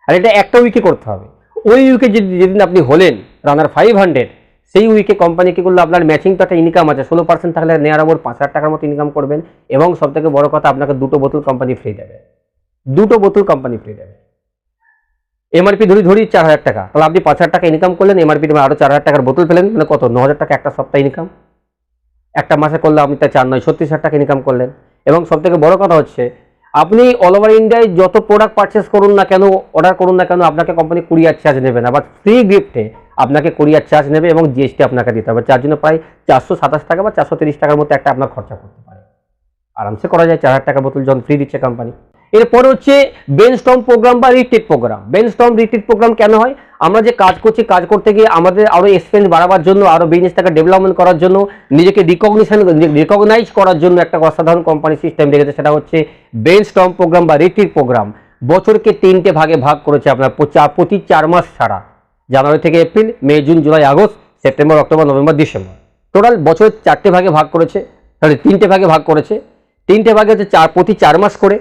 আর এটা একটা উইকে করতে হবে। ওই উইকে যদি যেদিন আপনি হলেন রানার ফাইভ হান্ড্রেড সেই উইকে কোম্পানি কি করল? আপনার ম্যাচিং তো একটা ইনকাম আছে। ষোলো পার্সেন্ট থাকলে নেওয়ার ওপর পাঁচ হাজার টাকার মতো ইনকাম করবেন এবং সব থেকে বড় কথা, আপনাকে দুটো বোতল কোম্পানি ফ্রি দেবে। দুটো বোতল কোম্পানি ফ্রি দেবে। এমআরপি ধরি ধরি চার হাজার টাকা। তাহলে আপনি পাঁচ হাজার টাকা ইনকাম করলেন এমআরপি আরও চার হাজার টাকার বোতল পেলেন। মানে কত? ন হাজার টাকা একটা সপ্তাহে ইনকাম একটা মাসে করলে আপনি তার চার, নয়, ছত্রিশ হাজার টাকা ইনকাম করলেন। এবং সব থেকে বড় কথা হচ্ছে, আপনি অল ওভার ইন্ডিয়ায় যত প্রোডাক্ট পারচেস করুন না কেন অর্ডার করুন না কেন, আপনাকে কোম্পানি কুরিয়ার চার্জ নেবে না। বা ফ্রি গিফটে আপনাকে কোরিয়ার চার্জ নেবে এবং জিএসটি আপনাকে দিতে হবে। যার জন্য প্রায় চারশো সাতাশ টাকা বা চারশো তিরিশ টাকার মতো একটা আপনার খরচা করতে পারে। আরামসে করা যায়, চার হাজার টাকা বোতল যখন ফ্রি দিচ্ছে কোম্পানি এরপরে হচ্ছে বেন স্টম প্রোগ্রাম বা রিট্রিট প্রোগ্রাম বেন স্টম রিট্রিট প্রোগ্রাম কেন হয়? আমরা যে কাজ করছি, কাজ করতে গিয়ে আমাদের আরও এক্সপেন্স বাড়াবার জন্য আরও বিজনেসটাকে ডেভেলপমেন্ট করার জন্য, নিজেকে রিকগনিশন রিকগনাইজ করার জন্য একটা অসাধারণ কোম্পানি সিস্টেম রেখেছে সেটা হচ্ছে বেন স্টম প্রোগ্রাম বা রিট্রিট প্রোগ্রাম বছরকে তিনটে ভাগে ভাগ করেছে আপনার প্রতি চার মাস ছাড়া। জানুয়ারি থেকে April, May, June, July, August, September, October, November, December. Total বছরের চারটে ভাগে ভাগ করেছে তাহলে তিনটে ভাগে ভাগ করেছে। তিনটে ভাগে হচ্ছে চার, প্রতি চার মাস করে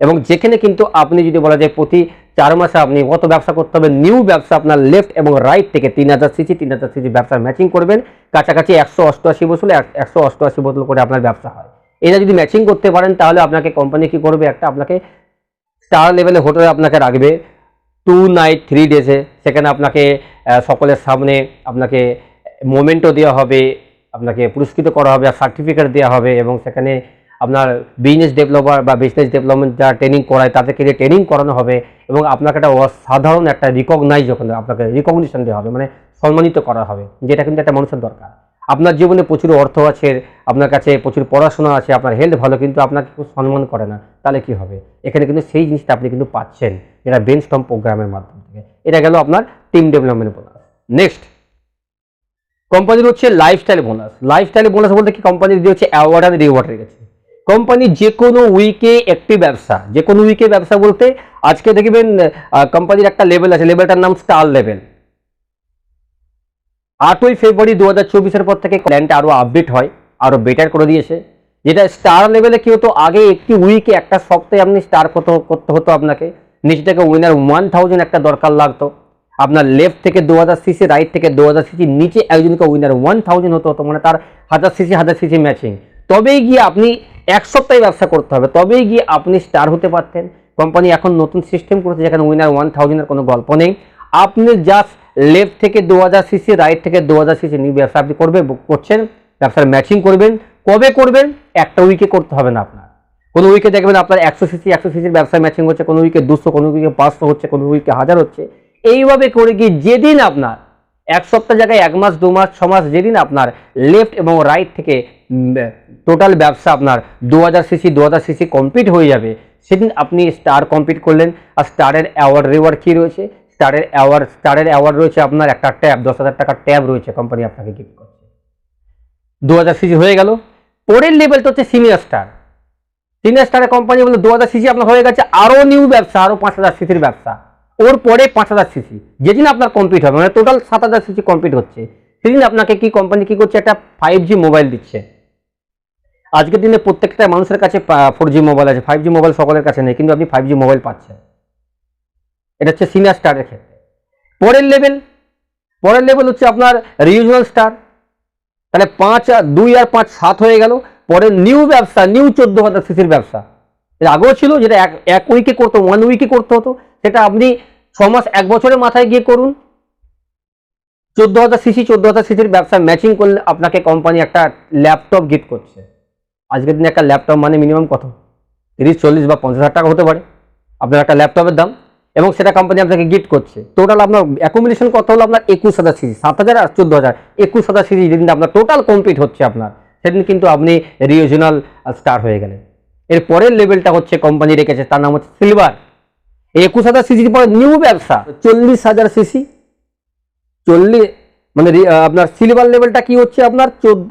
এবং যেখানে কিন্তু আপনি যদি বলা যায় প্রতি চার মাসে আপনি কত ব্যবসা করতে হবে, নিউ ব্যবসা আপনার লেফট এবং রাইট থেকে তিন হাজার সিসি, তিন হাজার সিসি ব্যবসার ম্যাচিং করবেন। কাছাকাছি একশো অষ্টআশি বোতল একশো অষ্টআশি বোতল করে আপনার ব্যবসা হয়। এটা যদি ম্যাচিং করতে পারেন, তাহলে আপনাকে কোম্পানি কি করবে? একটা আপনাকে স্টার লেভেলে হোটেলে আপনাকে রাখবে। টু নাইট থ্রি ডেজে সেখানে আপনাকে সকলের সামনে আপনাকে মোমেন্টও দেওয়া হবে, আপনাকে পুরস্কৃত করা হবে, আর সার্টিফিকেট দেওয়া হবে, এবং সেখানে আপনার বিজনেস ডেভেলপার বা বিজনেস ডেভেলপমেন্ট যারা ট্রেনিং করায়, তাদেরকে দিয়ে ট্রেনিং করানো হবে, এবং আপনাকে একটা অসাধারণ একটা রিকগনাইজ ওখানে আপনাকে রিকগনিশন দেওয়া হবে মানে সম্মানিত করা হবে, যেটা কিন্তু একটা মানুষের দরকার। আপনার জীবনে প্রচুর অর্থ আছে, আপনার কাছে প্রচুর পড়াশোনা আছে, আপনার হেলথ ভালো, কিন্তু আপনাকে সম্মান করে না, তাহলে কি হবে? এখানে কিন্তু সেই জিনিসটা আপনি কিন্তু পাচ্ছেন। যেটা ব্রেন স্টম প্রোগ্রামের মাধ্যম থেকে। এটা গেল আপনার টিম ডেভেলপমেন্ট বোনাস নেক্সট কোম্পানির হচ্ছে লাইফস্টাইল বোনাস লাইফস্টাইল বোনাস বলতে কি? কোম্পানির দিয়ে হচ্ছে অ্যাওয়ার্ড আর রিওয়ার্ড রেখেছে কোম্পানি যে কোনো উইকে একটি ব্যবসা, যে কোনো উইকে ব্যবসা বলতে আজকে দেখবেন কোম্পানির একটা লেভেল আছে। লেভেলটার নাম স্টার লেভেল আটই ফেব্রুয়ারি দু হাজার চব্বিশের পর থেকে প্ল্যানটা আরও আপডেট হয় আরও বেটার করে দিয়েছে। যেটা স্টার লেভেলে কি হতো? আগে একটি উইকে একটা সপ্তাহে আপনি স্টার করতে করতে হতো আপনাকে। নিচ থেকে উইনার ওয়ান থাউজেন্ড একটা দরকার লাগতো। আপনার লেফট থেকে দু হাজার সিসি রাইট থেকে দু হাজার সিসি নিচে একজনকে উইনার ওয়ান থাউজেন্ড হতো হতো মানে তার হাজার সিসি হাজার সিসি ম্যাচিং তবেই গিয়ে আপনি এক সপ্তাহে ব্যবসা করতে হবে, তবেই গিয়ে আপনি স্টার হতে পারতেন। কোম্পানি এখন নতুন সিস্টেম করেছে, যেখানে উইনার ওয়ান থাউজেন্ডের কোনো গল্প নেই। আপনি জাস্ট লেফট থেকে দু হাজার সিসি রাইট থেকে দু হাজার সিসি নিয়ে ব্যবসা আপনি করবে করছেন, ব্যবসার ম্যাচিং করবেন। কবে করবেন? একটা উইকে করতে হবে না আপনার। কোনো উইকে দেখবেন আপনার একশো সিসি একশো সিসির ব্যবসায় ম্যাচিং হচ্ছে, কোনো উইকে দুশো, কোনো উইকে পাঁচশো হচ্ছে, কোনো উইকে হাজার হচ্ছে। এইভাবে করে গিয়ে যেদিন আপনার, এক সপ্তাহ জায়গায়, এক মাস, দু মাস, ছ মাস, যেদিন আপনার লেফট এবং রাইট থেকে টোটাল ব্যবসা আপনার দু হাজার সিসি দু হাজার সিসি কমপ্লিট হয়ে যাবে। সেদিন আপনি স্টার কমপ্লিট করলেন, আর স্টারের অ্যাওয়ার্ড রিওয়ার্ড কী রয়েছে? স্টারের অ্যাওয়ার্ড স্টারের অ্যাওয়ার্ড রয়েছে আপনার একটা ট্যাব দশ হাজার টাকার ট্যাব রয়েছে কোম্পানি আপনাকে গিফট করছে। দু হাজার সিসি হয়ে গেল। পরের লেভেলটা হচ্ছে সিনিয়র স্টার সিনিয়র স্টারের কোম্পানি বলে দু হাজার সিসি আপনার হয়ে গেছে আরও নিউ ব্যবসা আরও পাঁচ হাজার সিসির ব্যবসা। ওর পরে পাঁচ হাজার সিসি। যেদিন আপনার কমপ্লিট হবে মানে টোটাল সাত হাজার সিসি কমপ্লিট হচ্ছে, সেদিন আপনাকে কি কোম্পানি কি করছে, একটা ফাইভ জি মোবাইল দিচ্ছে। আজকের দিনে প্রত্যেকটা মানুষের কাছে ফোর জি মোবাইল আছে। ফাইভ জি মোবাইল সকলের কাছে নেই, কিন্তু আপনি ফাইভ জি মোবাইল পাচ্ছেন। এটা হচ্ছে সিনিয়র স্টারের ক্ষেত্রে। পরের লেভেল পরের লেভেল হচ্ছে আপনার রিজিওনাল স্টার তাহলে পাঁচ আর দুই আর পাঁচ, সাত হয়ে গেল। পরে নিউ ব্যবসা নিউ চোদ্দ হাজার সিসির ব্যবসা। এর আগেও ছিল যেটা এক এক উইকে করতো ওয়ান উইকে করতে হতো। সেটা আপনি ছ মাস, এক বছরের মাথায় গিয়ে করুন। চোদ্দ হাজার সিসি চোদ্দ হাজার সিসির ব্যবসা ম্যাচিং করলে আপনাকে কোম্পানি একটা ল্যাপটপ গিফট করছে। আজকের দিনে একটা ল্যাপটপ মানে মিনিমাম কত? তিরিশ, চল্লিশ বা পঞ্চাশ হাজার টাকা হতে পারে। আপনার একটা ল্যাপটপের দাম। এবং সেটা কোম্পানি আপনাকে গিফট করছে। টোটাল আপনার অ্যাকোমোডেশন কত হলো? আপনার একুশ হাজার সিসি সাত হাজার আর চোদ্দ হাজার। একুশ হাজার সিসি যেদিন আপনার টোটাল কমপ্লিট হচ্ছে আপনার। সেদিন কিন্তু আপনি রিজিওনাল স্টার হয়ে গেলেন। এর পরের লেভেলটা হচ্ছে কোম্পানি রেখেছে, তার নাম হচ্ছে সিলভার একুশ হাজার সিসির পরে নিউ ব্যবসা, চল্লিশ হাজার সিসি চল্লিশ মানে আপনার সিলভার লেভেলটা কি হচ্ছে আপনার? চোদ্দ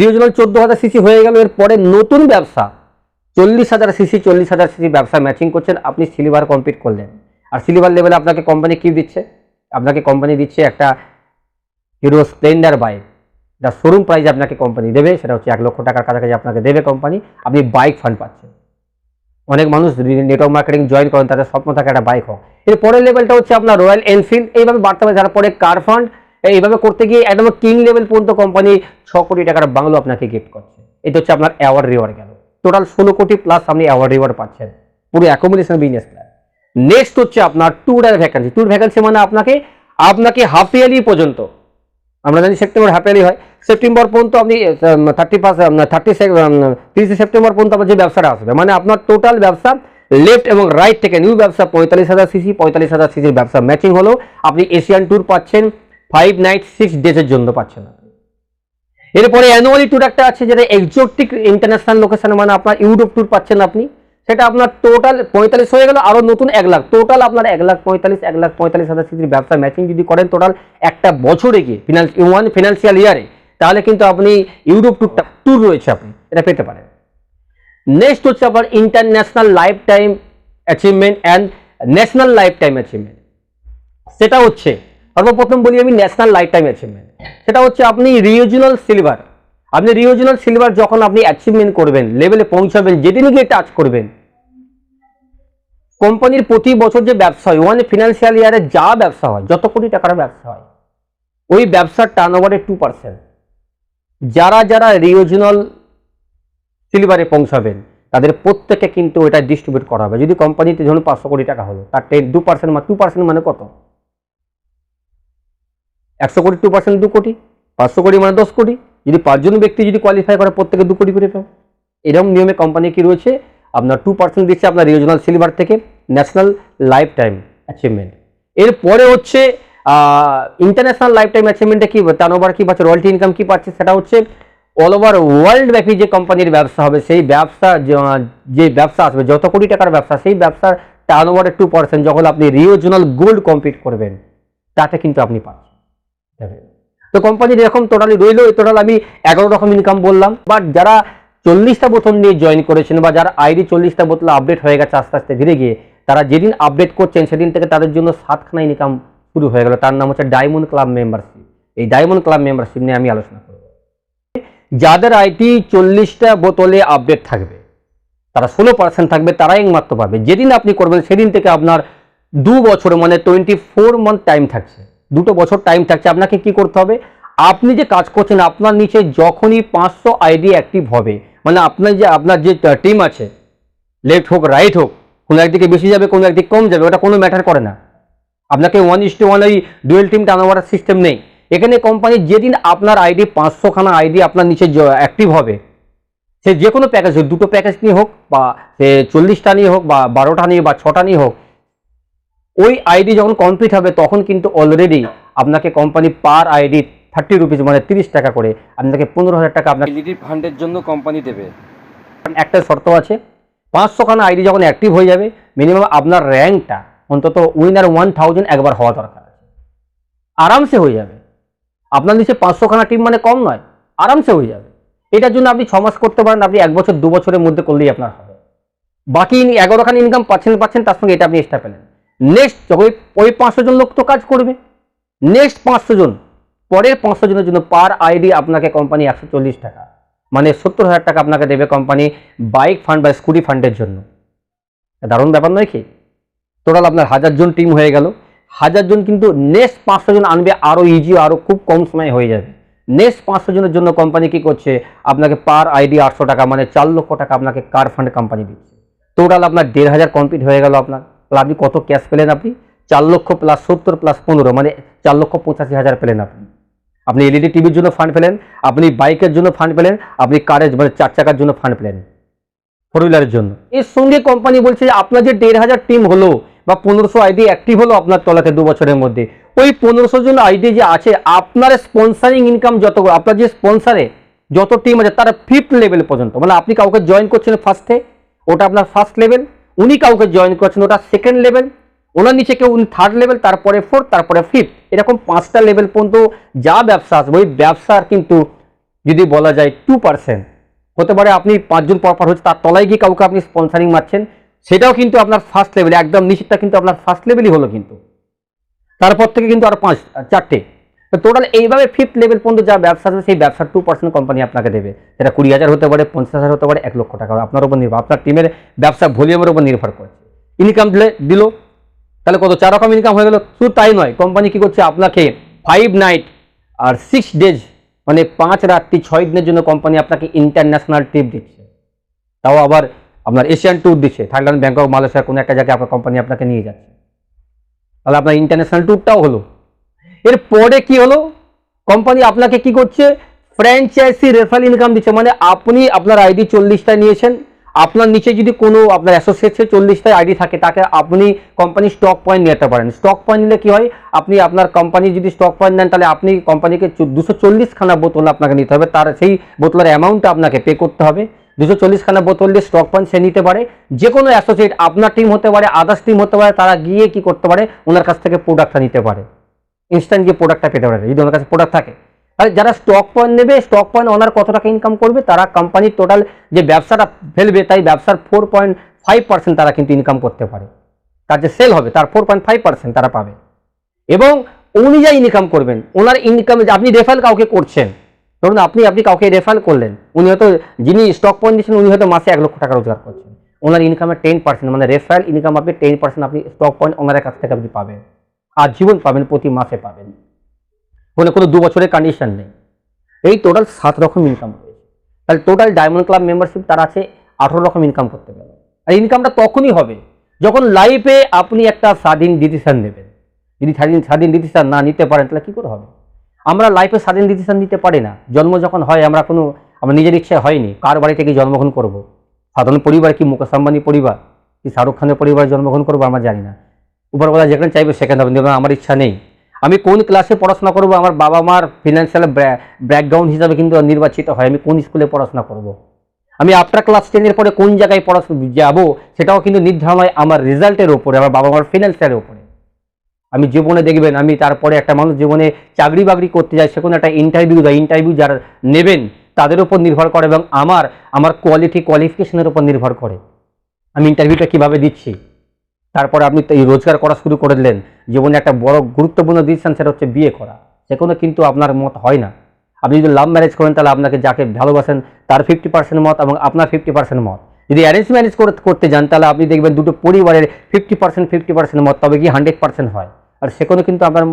রিজিওনাল চোদ্দ হাজার সিসি হয়ে গেল, এর পরে নতুন ব্যবসা। চল্লিশ হাজার সিসি চল্লিশ হাজার সিসি ব্যবসা ম্যাচিং করছেন, আপনি সিলভার কমপ্লিট করলেন। আর সিলভার লেভেলে আপনাকে কোম্পানি কি দিচ্ছে? আপনাকে কোম্পানি দিচ্ছে একটা হিরো স্প্লেন্ডার বাইক যার শোরুম প্রাইস আপনাকে কোম্পানি দেবে, সেটা হচ্ছে এক লক্ষ টাকার কাছাকাছি আপনাকে দেবে কোম্পানি আপনি বাইক ফান্ড পাচ্ছেন। অনেক মানুষ নেটওয়ার্ক মার্কেটিং জয়েন করেন, তাদের স্বপ্ন থাকে একটা বাইক হোক। এর পরের লেভেলটা হচ্ছে আপনার রয়্যাল এনফিল্ড এইভাবে বাড়তে হবে তারপরে কার ফান্ড এইভাবে করতে গিয়ে একদম কিং লেভেল পর্যন্ত কোম্পানি ছ কোটি টাকার বাংলো আপনাকে গিফট করছে। এটা হচ্ছে আপনার অ্যাওয়ার্ড রিওয়ার্ড গেল। টোটাল ষোলো কোটি প্লাস আপনি অ্যাওয়ার্ড রিওয়ার্ড পাচ্ছেন। পুরো অ্যাকোমোডেশন বিজনেস প্ল্যান নেক্সট হচ্ছে আপনার ট্যুর আর ভ্যাকান্সি ট্যুর ভ্যাকান্সি মানে আপনাকে আপনাকে হাফ ইয়ারলি পর্যন্ত আমরা জানি সেপ্টেম্বর হাফ হয়। সেপ্টেম্বর পর্যন্ত আপনি থার্টি ফার্স্ট থার্টি তিরিশে সেপ্টেম্বর পর্যন্ত আপনার যে ব্যবসাটা আসবে মানে আপনার টোটাল ব্যবসা লেফট এবং রাইট থেকে নিউ ব্যবসা পঁয়তাল্লিশ হাজার সিসি পঁয়তাল্লিশ হাজার সিসির ব্যবসা ম্যাচিং হলো। আপনি এশিয়ান ট্যুর পাচ্ছেন ফাইভ নাইট সিক্স ডেজের জন্য পাচ্ছেন। এরপরে অ্যানুয়ালি ট্যুর একটা আছে, যেটা এক্সোটিক ইন্টারন্যাশনাল লোকেশন মানে আপনার ইউরোপ ট্যুর পাচ্ছেন আপনি। সেটা আপনার টোটাল পঁয়তাল্লিশ হয়ে গেল আরও নতুন এক লাখ। টোটাল আপনার এক লাখ পঁয়তাল্লিশ, এক লাখ পঁয়তাল্লিশ হাজার সিসির ব্যবসা ম্যাচিং যদি করেন টোটাল একটা বছরে গিয়ে ফিনান্স ওয়ান ফিনান্সিয়াল ইয়ারে তাহলে কিন্তু আপনি ইউরোপ ট্যুরটা ট্যুর রয়েছে আপনি, এটা পেতে পারেন। নেক্সট হচ্ছে আপনার international lifetime achievement and national lifetime achievement সেটা হচ্ছে, সর্বপ্রথম বলি আমি ন্যাশনাল লাইফ টাইম অ্যাচিভমেন্ট সেটা হচ্ছে আপনি রিওজিনাল সিলভার আপনি রিওজিনাল সিলভার যখন আপনি অ্যাচিভমেন্ট করবেন লেভেলে পৌঁছাবেন যেদিন গিয়ে টাচ করবেন কোম্পানির প্রতি বছর যে ব্যবসা হয় ওয়ান ফিনান্সিয়াল ইয়ারে যা ব্যবসা হয়, যত কোটি টাকার ব্যবসা হয়, ওই ব্যবসার টার্ন ওভারে টু পার্সেন্ট যারা যারা রিওজনাল সিলভারে পৌঁছাবেন, তাদের প্রত্যেকে কিন্তু এটা ডিস্ট্রিবিউট করা হবে। যদি কোম্পানিতে ধরুন পাঁচশো কোটি টাকা হলো, তার টেন দু পার্সেন্ট মানে টু পার্সেন্ট মানে কত? একশো কোটি টু পার্সেন্ট দু কোটি, পাঁচশো কোটি মানে দশ কোটি। যদি পাঁচজন ব্যক্তি যদি কোয়ালিফাই করে, প্রত্যেকে দু কোটি করে পাবে এরকম নিয়মে কোম্পানি কি রয়েছে? আপনার টু পার্সেন্ট দিচ্ছে আপনার রিজনাল সিলভার থেকে। National lifetime achievement. এরপরে হচ্ছে ইন্টারন্যাশনাল লাইফ টাইম অ্যাচিভমেন্টে কী টার্ন ওভার কি পাচ্ছে রয়্যালটি ইনকাম কি পাচ্ছে, সেটা হচ্ছে অল ওভার ওয়ার্ল্ড ব্যাপী যে কোম্পানির ব্যবসা হবে, সেই ব্যবসা, যে- ব্যবসা আসবে, যত কোটি টাকার ব্যবসা, সেই ব্যবসার টার্ন ওভারের টু পার্সেন্ট যখন আপনি রিওজনাল গোল্ড কমপ্লিট করবেন, তাতে কিন্তু আপনি পাচ্ছেন। তো কোম্পানির এরকম টোটালি রইল টোটাল আমি এগারো রকম ইনকাম বললাম বাট যারা চল্লিশটা বোতল নিয়ে জয়েন করেছেন বা যারা আইডি চল্লিশটা বোতল আপডেট হয়ে গেছে আস্তে আস্তে ধীরে গিয়ে তারা যেদিন আপডেট করছেন, সেদিন থেকে তাদের জন্য সাতখানা ইনকাম শুরু হয়ে গেল। তার নাম হচ্ছে ডায়মন্ড ক্লাব মেম্বারশিপ এই ডায়মন্ড ক্লাব মেম্বারশিপ নিয়ে আমি আলোচনা করব। যাদের আইটি চল্লিশটা বোতলে আপডেট থাকবে, তারা ষোলো পার্সেন্ট থাকবে, তারাই একমাত্র পাবে। যেদিন আপনি করবেন, সেদিন থেকে আপনার দু বছর মানে টোয়েন্টি ফোর মান্থ টাইম থাকছে। দুটো বছর টাইম থাকছে। আপনাকে কি করতে হবে? আপনি যে কাজ করছেন, আপনার নিচে যখনই পাঁচশো আইডি অ্যাক্টিভ হবে মানে আপনার যে আপনার যে টিম আছে লেফট হোক রাইট হোক কোনো একদিকে বেশি যাবে কোনো একদিকে কম যাবে ওটা কোনো ম্যাটার করে না। আপনাকে ওয়ান ইস টু ওয়ান ওই ডুয়েল টিম টার্ন সিস্টেম নেই। এখানে কোম্পানি যেদিন আপনার আইডি পাঁচশোখানা আইডি আপনার নিচে অ্যাক্টিভ হবে সে যে কোনো প্যাকেজ হোক দুটো প্যাকেজ নিয়ে হোক বা সে চল্লিশটা নিয়ে হোক বা বারোটা নিয়ে বা ছটা নিয়ে হোক ওই আইডি যখন কমপ্লিট হবে তখন কিন্তু অলরেডি আপনাকে company per ID thirty rupees মানে তিরিশ টাকা করে আপনাকে পনেরো হাজার টাকা আপনাকে লিডি ফান্ডের জন্য কোম্পানি দেবে। একটা শর্ত আছে পাঁচশোখানা আইডি যখন অ্যাক্টিভ হয়ে যাবে মিনিমাম আপনার র্যাঙ্কটা অন্তত উইনার ওয়ান থাউজেন্ড একবার হওয়া দরকার আরামসে হয়ে যাবে। আপনার নিচে পাঁচশোখানা টিম মানে কম নয়, আরামসে হয়ে যাবে। এটার জন্য আপনি ছ মাস করতে পারেন, আপনি এক বছর, দু বছরের মধ্যে করলেই আপনার হবে। বাকি এগারোখানি ইনকাম পাচ্ছেন পাচ্ছেন, তার সঙ্গে এটা আপনি এক্সট্রা পেলেন। নেক্সট যখন ওই পাঁচশো জন লোক তো কাজ করবে নেক্সট পাঁচশো জন, পরের পাঁচশো জনের জন্য পার আইডি আপনাকে কোম্পানি একশো চল্লিশ টাকা। মানে সত্তর হাজার টাকা আপনাকে দেবে কোম্পানি বাইক ফান্ড বা স্কুটি ফান্ডের জন্য। দারুণ ব্যাপার নয় কি? টোটাল আপনার হাজার জন টিম হয়ে গেল। হাজার জন কিন্তু নেক্সট পাঁচশো জন আনবে আরও ইজি আরও খুব কম সময়ে হয়ে যাবে। নেক্সট পাঁচশো জনের জন্য কোম্পানি কি করছে? আপনাকে পার আইডি আটশো টাকা মানে চার লক্ষ টাকা আপনাকে কার ফান্ড কোম্পানি দিচ্ছে। টোটাল আপনার দেড় হাজার কমপ্লিট হয়ে গেল আপনার। আপনি কত ক্যাশ পেলেন আপনি? চার লক্ষ প্লাস সত্তর প্লাস পনেরো মানে চার লক্ষ পঁচাশি হাজার পেলেন আপনি। আপনি এলইডি টিভির জন্য ফান্ড পেলেন, আপনি বাইকের জন্য ফান্ড পেলেন, আপনি কারের মানে চার চাকার জন্য ফান্ড পেলেন। ফোর হুইলারের জন্য। এর সঙ্গে কোম্পানি বলছে যে আপনার যে দেড় হাজার টিম হলো বা পনেরোশো আইডি অ্যাক্টিভ হলো আপনার তলাতে দু বছরের মধ্যে, ওই পনেরোশো জন আইডি যে আছে, আপনার স্পন্সারিং ইনকাম যত আপনার যে স্পন্সারে যত টিম আছে, তারা ফিফথ লেভেল পর্যন্ত মানে আপনি কাউকে জয়েন করছেন ফার্স্টে ওটা আপনার ফার্স্ট লেভেল উনি কাউকে জয়েন করছেন, ওটা সেকেন্ড লেভেল ওনার নিচে কেউ উনি থার্ড লেভেল তারপরে ফোর্থ তারপরে ফিফথ এরকম পাঁচটা লেভেল পর্যন্ত যা ব্যবসা আসবে ওই ব্যবসার কিন্তু যদি বলা যায় টু পার্সেন্ট হতে পারে আপনি পাঁচজন পরপর হচ্ছে, তার তলায় গিয়ে কাউকে আপনি স্পন্সারিং মারছেন, সেটাও কিন্তু আপনার ফার্স্ট লেভেল একদম নিচেরটা কিন্তু আপনার ফার্স্ট লেভেলই হলো কিন্তু। তারপর থেকে কিন্তু আরও পাঁচ, চারটে। তো টোটাল এইভাবে ফিফথ লেভেল পর্যন্ত যা ব্যবসা আছে, সেই ব্যবসার টু পার্সেন্ট কোম্পানি আপনাকে দেবে। সেটা কুড়ি হাজার হতে পারে, পঞ্চাশ হাজার হতে পারে, এক লক্ষ টাকা। আপনার উপর নির্ভর, আপনার টিমের ব্যবসা ভলিউমের উপর নির্ভর করছে। ইনকাম দিলে দিল তাহলে কত? চার রকম ইনকাম হয়ে গেল। শুধু তাই নয় কোম্পানি কি করছে? আপনাকে ফাইভ নাইট আর সিক্স ডেজ মানে পাঁচ রাত্রি, ছয় দিনের জন্য কোম্পানি আপনাকে ইন্টারন্যাশনাল ট্রিপ দিচ্ছে। তাও আবার আপনার এশিয়ান ট্যুর দিচ্ছে। থাইল্যান্ড, ব্যাংকক মালয়েশিয়া কোনো একটা জায়গায় আপনার কোম্পানি আপনাকে নিয়ে যাচ্ছে। তাহলে আপনার ইন্টারন্যাশনাল ট্যুরটাও হলো। এর পরে কি হলো? কোম্পানি আপনাকে কি করছে? ফ্র্যাঞ্চাইজি রেফারেল ইনকাম দিচ্ছে। মানে আপনি আপনার আইডি চল্লিশটা নিয়েছেন। আপনার নিচে যদি কোনো আপনার অ্যাসোসিয়েটসে চল্লিশটা আইডি থাকে, তাকে আপনি কোম্পানি স্টক পয়েন্ট নিতে পারেন। স্টক পয়েন্ট নিলে কি হয়? আপনি আপনার কোম্পানি যদি স্টক পয়েন্ট নেন, তাহলে আপনি কোম্পানিকে দুশো চল্লিশখানা বোতল আপনাকে নিতে হবে। তার সেই বোতলের অ্যামাউন্টটা আপনাকে পে করতে হবে। দুশো চল্লিশখানা বোতল দিয়ে স্টক পয়েন্ট সে নিতে পারে। যে কোনো অ্যাসোসিয়েট আপনার টিম হতে পারে আদার্স টিম হতে পারে, তারা গিয়ে কি করতে পারে? ওনার কাছ থেকে প্রোডাক্টটা নিতে পারে। ইনস্ট্যান্ট গিয়ে প্রোডাক্টটা পেতে পারে। যদি ওনার কাছে প্রোডাক্ট থাকে। আর যারা স্টক পয়েন্ট নেবে স্টক পয়েন্ট ওনার কত টাকা ইনকাম করবে, তারা কোম্পানির টোটাল যে ব্যবসাটা ফেলবে, তাই ব্যবসার ফোর পয়েন্ট ফাইভ পার্সেন্ট তারা কিন্তু ইনকাম করতে পারে। তার যে সেল হবে, তার ফোর পয়েন্ট ফাইভ পার্সেন্ট তারা পাবে। এবং উনি যা ইনকাম করবেন, ওনার ইনকাম আপনি রেফারেল কাউকে করছেন, ধরুন আপনি আপনি কাউকে রেফারেল করলেন, উনি হয়তো যিনি স্টক পয়েন্ট দিচ্ছেন, উনি হয়তো মাসে এক লক্ষ টাকা রোজগার করছেন। ওনার ইনকামের টেন পার্সেন্ট মানে রেফারেল ইনকাম আপনি টেন পার্সেন্ট আপনি স্টক পয়েন্ট ওনার কাছ থেকে আপনি পাবেন। আর জীবন পাবেন, প্রতি মাসে পাবেন। কোনো কোনো দু বছরের কন্ডিশন নেই। এই টোটাল সাত রকম ইনকাম রয়েছে তাহলে টোটাল ডায়মন্ড ক্লাব মেম্বারশিপ তার আছে আঠারো রকম ইনকাম করতে পারবে আর ইনকামটা তখনই হবে যখন লাইফে আপনি একটা স্বাধীন ডিসিশন নেবেন। যদি স্বাধীন স্বাধীন ডিসিশন না নিতে পারেন, তাহলে কী করে হবে? আমরা লাইফে স্বাধীন ডিসিশন নিতে পারি না। জন্ম যখন হয়, আমরা কোনো, আমরা নিজের ইচ্ছায় হয়নি। কার বাড়িতে গিয়ে জন্মগ্রহণ করব? সাধারণ পরিবার কি মুকেশ আম্বানি পরিবার? কি শাহরুখ খানের পরিবারে জন্মগ্রহণ করব? আমরা জানি না। উপরবেলা যেখানে চাইবে সেখানে হবে আমার ইচ্ছা নেই। আমি কোন ক্লাসে পড়াশোনা করব? আমার বাবা মার ফিনান্সিয়াল ব্যাকগ্রাউন্ড হিসাবে কিন্তু নির্বাচিত হয়। আমি কোন স্কুলে পড়াশোনা করব। আমি আফটার ক্লাস টেনের পরে কোন জায়গায় পড়াশোনা যাব? সেটাও কিন্তু নির্ধারণ হয় আমার রেজাল্টের ওপরে আমার বাবা মার ফিনান্সিয়ালের ওপরে আমি জীবনে দেখবেন, আমি তারপরে একটা মানুষ জীবনে চাকরি বাকরি করতে যায় সেখানে একটা ইন্টারভিউ দেয়। ইন্টারভিউ যারা নেবেন, তাদের উপর নির্ভর করে এবং আমার আমার কোয়ালিটি কোয়ালিফিকেশনের উপর নির্ভর করে। আমি ইন্টারভিউটা কীভাবে দিচ্ছি? তারপরে আপনি এই রোজগার করা শুরু করে দিলেন জীবনে একটা বড় গুরুত্বপূর্ণ ডিসিশন সেটা হচ্ছে বিয়ে করা। সে কোনো কিন্তু আপনার মত হয় না। আপনি যদি লাভ ম্যারেজ করেন তাহলে আপনাকে যাকে ভালোবাসেন তার ফিফটি পার্সেন্ট মত এবং আপনার ফিফটি পার্সেন্ট মত। যদি অ্যারেঞ্জ ম্যারেজ করতে যান তাহলে আপনি দেখবেন দুটো পরিবারের ফিফটি পার্সেন্ট ফিফটি পার্সেন্ট মত, তবে কি হান্ড্রেড পার্সেন্ট হয়। আর সে কোনো কিন্তু আপনার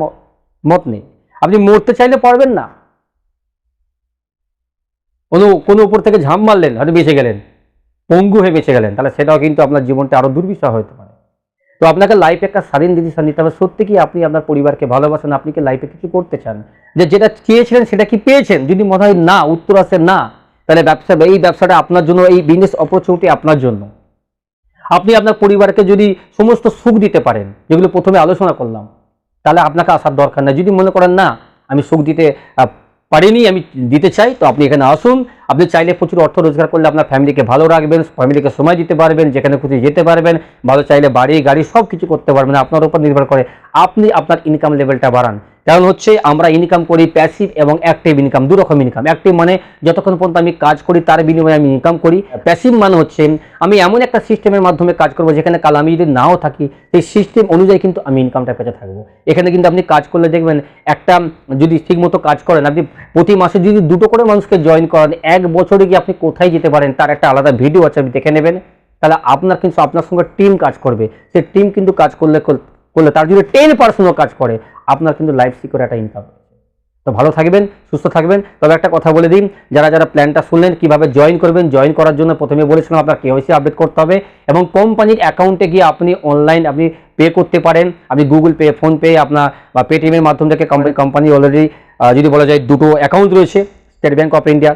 মত নেই। আপনি মরতে চাইলে পারবেন না। কোনো কোনো উপর থেকে ঝাঁপ মারলেন, হয়তো বেঁচে গেলেন। পঙ্গু হয়ে বেঁচে গেলেন। তাহলে সেটাও কিন্তু আপনার জীবনটা আরও দুর্বিষহ হতে পারে। তো আপনাকে লাইফে একটা স্বাধীন ডিসিশন নিতে হবে। সত্যি কি আপনি আপনার পরিবারকে ভালোবাসেন? আপনি কি লাইফে কিছু করতে চান? যে যেটা চেয়েছিলেন সেটা কি পেয়েছেন? যদি মনে হয় না, উত্তর আসে না, তাহলে ব্যবসা, এই ব্যবসাটা আপনার জন্য, এই বিজনেস অপরচুনিটি আপনার জন্য। আপনি আপনার পরিবারকে যদি সমস্ত সুখ দিতে পারেন, যেগুলো প্রথমে আলোচনা করলাম, তাহলে আপনাকে আসার দরকার নেই। যদি মনে করেন, না, আমি সুখ দিতে পারিনি, আমি দিতে চাই, তো আপনি এখানে আসুন। আপনি চাইলে প্রচুর অর্থ রোজগার করলে আপনার ফ্যামিলিকে ভালো রাখবেন, ফ্যামিলিকে সময় দিতে পারবেন, যেখানে খুশি যেতে পারবেন, ভালো চাইলে বাড়ি, গাড়ি সব কিছু করতে পারবেন, আপনার উপর নির্ভর করে আপনি আপনার ইনকাম লেভেলটা বাড়ান। কারণ হচ্ছে আমরা ইনকাম করি প্যাসিভ এবং অ্যাক্টিভ ইনকাম দু রকম ইনকাম অ্যাক্টিভ মানে যতক্ষণ পর্যন্ত আমি কাজ করি, তার বিনিময়ে আমি ইনকাম করি। প্যাসিভ মানে হচ্ছে আমি এমন একটা সিস্টেমের মাধ্যমে কাজ করব, যেখানে কাল আমি যদি নাও থাকি, সেই সিস্টেম অনুযায়ী কিন্তু আমি ইনকামটা পেতে থাকব। এখানে কিন্তু আপনি কাজ করলে দেখবেন একটা যদি ঠিকমতো কাজ করেন, আপনি প্রতি মাসে যদি দুটো করে মানুষকে জয়েন করান, এক বছরে গিয়ে আপনি কোথায় যেতে পারেন, তার একটা আলাদা ভিডিও আছে, আপনি দেখে নেবেন। তাহলে আপনার কিন্তু, আপনার সঙ্গে টিম কাজ করবে। সেই টিম কিন্তু কাজ করলে করলে তার যদি টেন পার্সেন্টও কাজ করে আপনার কিন্তু লাইফ সিকিউর একটা ইনকাম তো ভালো থাকবেন, সুস্থ থাকবেন। তবে একটা কথা বলে দিন, যারা যারা প্ল্যানটা শুনলেন, কীভাবে জয়েন করবেন জয়েন করার জন্য প্রথমে বলেছিলাম আপনার কেওয়াইসি আপডেট করতে হবে এবং কোম্পানির অ্যাকাউন্টে গিয়ে আপনি অনলাইন আপনি পে করতে পারেন। আপনি গুগল পে ফোনপে আপনার বা পেটিএমের মাধ্যম থেকে কোম্পানি অলরেডি যদি বলা যায় দুটো অ্যাকাউন্ট রয়েছে State Bank of India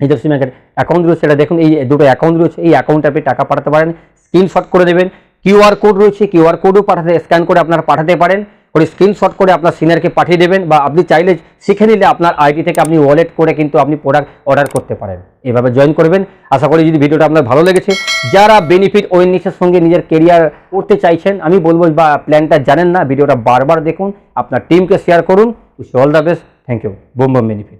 HDFC ব্যাংকের অ্যাকাউন্ট রয়েছে। সেটা দেখুন, এই দুটো অ্যাকাউন্ট রয়েছে, এই অ্যাকাউন্টে আপনি টাকা পাঠাতে পারেন। স্ক্রিনশট করে দেবেন কিউআর কোড রয়েছে কিউআর কোডও পাঠাতে স্ক্যান করে আপনারা পাঠাতে পারেন। করে স্ক্রিনশট করে আপনার সিনিয়রকে পাঠিয়ে দেবেন বা আপনি চাইলে শিখে নিলে আপনার আইডি থেকে আপনি ওয়ালেট করে কিন্তু আপনি প্রোডাক্ট অর্ডার করতে পারেন। এভাবে জয়েন করবেন। আশা করি যদি ভিডিওটা আপনার ভালো লেগেছে, যারা বেনিফিট ওয়েলনেসের সঙ্গে নিজের কেরিয়ার করতে চাইছেন, আমি বলব বা প্ল্যানটা জানেন না, ভিডিওটা বারবার দেখুন, আপনার টিমকে শেয়ার করুন। Wish all the best thank you bomb বোম বেনিফিট